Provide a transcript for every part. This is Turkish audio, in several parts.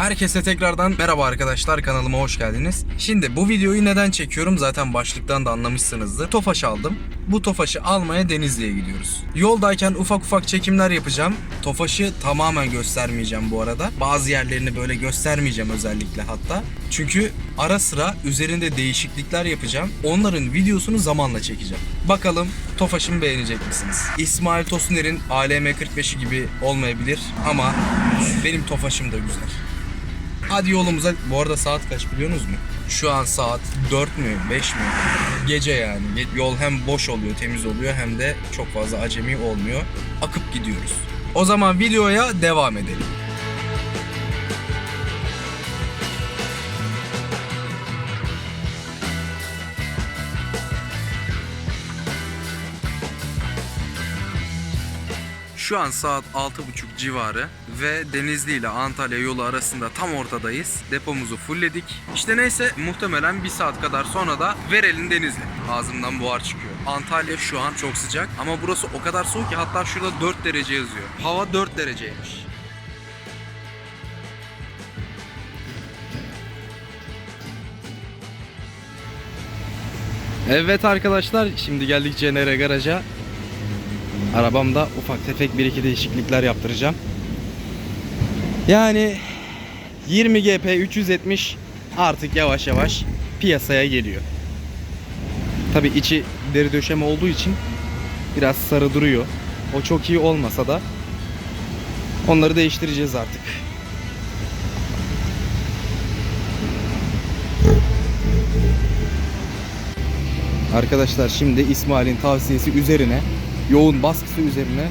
Herkese tekrardan merhaba arkadaşlar kanalıma hoş geldiniz. Şimdi bu videoyu neden çekiyorum zaten başlıktan da anlamışsınızdır. Tofaş aldım. Bu Tofaş'ı almaya Denizli'ye gidiyoruz. Yoldayken ufak ufak çekimler yapacağım. Tofaş'ı tamamen göstermeyeceğim bu arada. Bazı yerlerini böyle göstermeyeceğim özellikle hatta. Çünkü ara sıra üzerinde değişiklikler yapacağım. Onların videosunu zamanla çekeceğim. Bakalım Tofaş'ımı beğenecek misiniz? İsmail Tosuner'in ALM 45'i gibi olmayabilir ama benim Tofaş'ım da güzel. Hadi yolumuza. Bu arada saat kaç biliyorsunuz mu? Şu an saat 4 mü 5 mi? Gece yani. Yol hem boş oluyor, temiz oluyor hem de çok fazla acemi olmuyor. Akıp gidiyoruz. O zaman videoya devam edelim. Şu an saat 6.30 civarı ve Denizli ile Antalya yolu arasında tam ortadayız. Depomuzu fullledik. İşte neyse muhtemelen bir saat kadar sonra da Verel'in Denizli. Ağzımdan buhar çıkıyor. Antalya şu an çok sıcak ama burası o kadar soğuk ki hatta şurada 4 derece yazıyor. Hava 4 dereceymiş. Evet arkadaşlar şimdi geldik Cenere Garaja. Arabamda ufak tefek bir iki değişiklikler yaptıracağım. Yani 20 GP 370 artık yavaş yavaş piyasaya geliyor. Tabi içi deri döşeme olduğu için biraz sarı duruyor. O çok iyi olmasa da onları değiştireceğiz artık. Arkadaşlar şimdi İsmail'in tavsiyesi üzerine yoğun baskısı üzerine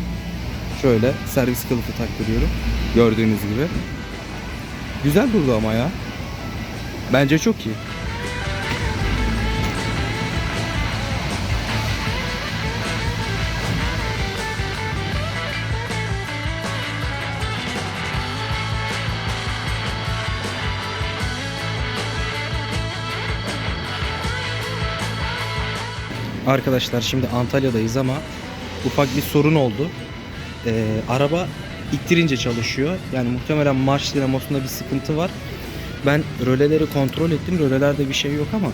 şöyle servis kılıfı taktırıyorum. Gördüğünüz gibi. Güzel durdu ama ya. Bence çok iyi. Arkadaşlar şimdi Antalya'dayız ama ufak bir sorun oldu. Ee, araba ittirince çalışıyor. Yani muhtemelen marş dinamosunda bir sıkıntı var. Ben röleleri kontrol ettim. Rölelerde bir şey yok ama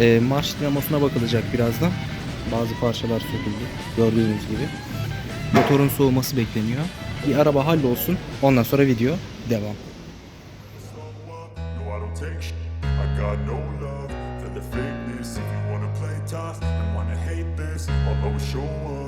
e, marş dinamosuna bakılacak birazdan. Bazı parçalar söküldü. Gördüğünüz gibi. Motorun soğuması bekleniyor. Bir araba hallolsun. Ondan sonra video devam. Show up.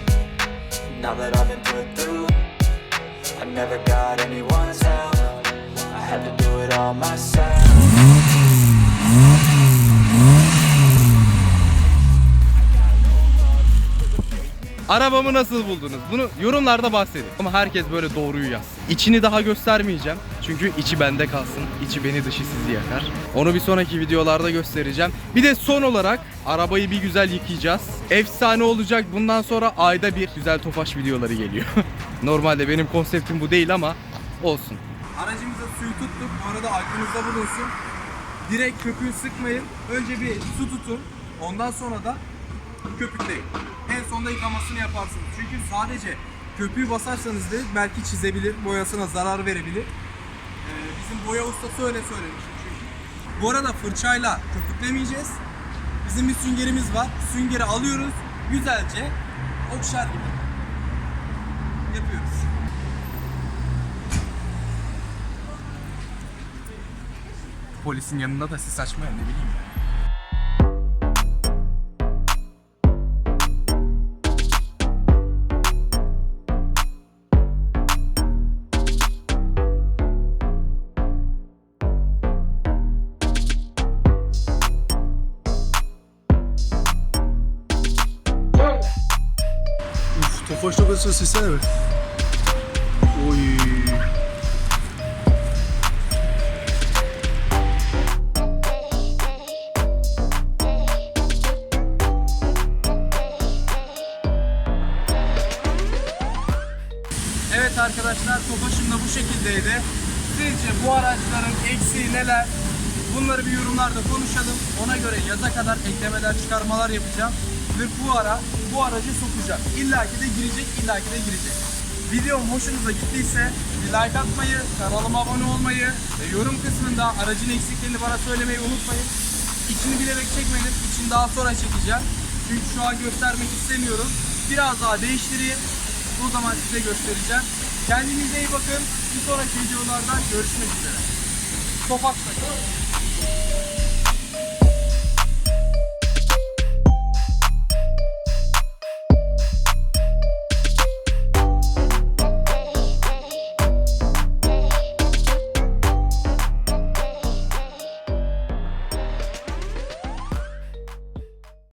now that I've been put through. I never got anyone's help. I had to do it all myself Arabamı nasıl buldunuz? Bunu yorumlarda bahsedin. Ama herkes böyle doğruyu yaz. İçini daha göstermeyeceğim. Çünkü içi bende kalsın. İçi beni dışı sizi yakar. Onu bir sonraki videolarda göstereceğim. Bir de son olarak arabayı bir güzel yıkayacağız. Efsane olacak. Bundan sonra ayda bir güzel tofaş videoları geliyor. Normalde benim konseptim bu değil ama olsun. Aracımıza suyu tuttuk. Bu arada aklınızda bulunsun. Direkt köpüğü sıkmayın. Önce bir su tutun. Ondan sonra da köpükleyin en sonda yıkamasını yaparsınız. Çünkü sadece köpüğü basarsanız da belki çizebilir, boyasına zarar verebilir. Ee, bizim boya ustası öyle söylemiş. Bu arada fırçayla köpüklemeyeceğiz. Bizim bir süngerimiz var. Süngeri alıyoruz, güzelce okşar gibi yapıyoruz. Polisin yanında da siz açmayın ne bileyim ya. Tofaş noktasına seslene be. Oy. Evet arkadaşlar Tofaş'ım da bu şekildeydi. Sizce bu araçların eksiği neler? Bunları bir yorumlarda konuşalım. Ona göre yaza kadar eklemeler, çıkarmalar yapacağım. Ve bu ara bu aracı sokacağım. İlla ki de girecek, illa ki de girecek. Videom hoşunuza gittiyse bir like atmayı, kanalıma abone olmayı ve yorum kısmında aracın eksiklerini bana söylemeyi unutmayın. İçini bilerek çekmedim. İçini daha sonra çekeceğim. Çünkü şu an göstermek istemiyorum. Biraz daha değiştireyim. O zaman size göstereceğim. Kendinize iyi bakın. Bir sonraki videolarda görüşmek üzere. Sokakta.